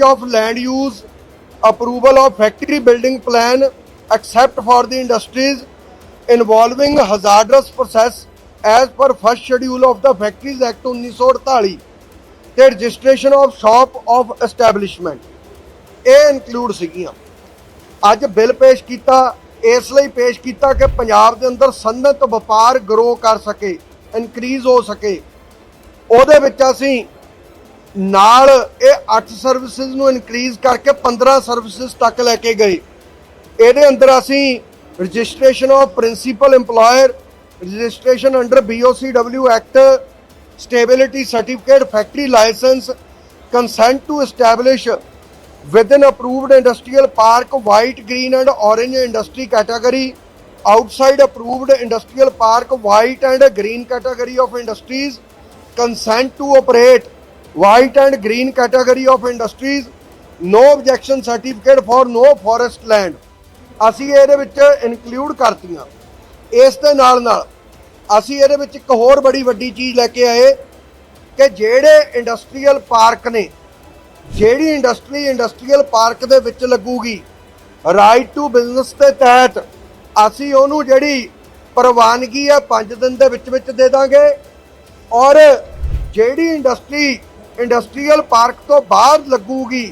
change of land use approval of factory building plan except for the industries involving hazardous process as per first schedule of the factories act 1948 ਤੇ registration of shop of establishment ਇਹ include ਸੀਗੀਆਂ ਅੱਜ bill ਪੇਸ਼ ਕੀਤਾ ਇਸ ਲਈ ਪੇਸ਼ ਕੀਤਾ ਕਿ ਪੰਜਾਬ ਦੇ ਅੰਦਰ ਸੰਨਤ ਵਪਾਰ ਗਰੋ ਕਰ ਸਕੇ ਇਨਕਰੀਜ਼ ਹੋ ਸਕੇ ਉਹਦੇ ਵਿੱਚ ਅਸੀਂ ਨਾਲ ਇਹ 8 ਸਰਵਿਸਿਜ਼ ਨੂੰ ਇਨਕਰੀਜ਼ ਕਰਕੇ 15 ਸਰਵਿਸਿਜ਼ ਤੱਕ ਲੈ ਕੇ ਗਏ ਇਹਦੇ ਅੰਦਰ ਅਸੀਂ registration of principal employer registration under BOCW act stability certificate factory licence consent to establish within approved industrial park white green and orange industry category outside approved industrial park white and green category of industries consent to operate white and green category of industries no objection certificate for no forest land ਅਸੀਂ ਇਹਦੇ ਵਿੱਚ include ਕਰਤੀਆਂ ਇਸ ਦੇ ਨਾਲ ਨਾਲ ਅਸੀਂ ਇਹਦੇ ਵਿੱਚ ਇੱਕ ਹੋਰ ਬੜੀ ਵੱਡੀ ਚੀਜ਼ ਲੈ ਕੇ ਆਏ ਕਿ ਜਿਹੜੇ ਇੰਡਸਟਰੀਅਲ ਪਾਰਕ ਨੇ ਜਿਹੜੀ ਇੰਡਸਟਰੀ ਇੰਡਸਟਰੀਅਲ ਪਾਰਕ ਦੇ ਵਿੱਚ ਲੱਗੂਗੀ ਰਾਈਟ ਟੂ ਬਿਜ਼ਨਸ ਦੇ ਤਹਿਤ ਅਸੀਂ ਉਹਨੂੰ ਜਿਹੜੀ ਪ੍ਰਵਾਨਗੀ ਆ 5 ਦਿਨ ਦੇ ਵਿੱਚ ਵਿੱਚ ਦੇ ਦਾਂਗੇ ਔਰ ਜਿਹੜੀ ਇੰਡਸਟਰੀ ਇੰਡਸਟਰੀਅਲ ਪਾਰਕ ਤੋਂ ਬਾਹਰ ਲੱਗੂਗੀ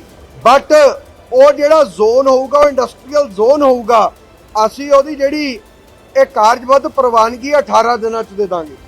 ਬਟ ਉਹ ਜਿਹੜਾ ਜ਼ੋਨ ਹੋਊਗਾ ਉਹ ਇੰਡਸਟਰੀਅਲ ਜ਼ੋਨ ਹੋਊਗਾ ਅਸੀਂ ਉਹਦੀ ਜਿਹੜੀ ਇਹ ਕਾਰਜਬੱਧ ਪ੍ਰਵਾਨਗੀ 18 ਦਿਨਾਂ ਚ ਦੇ ਦਾਂਗੇ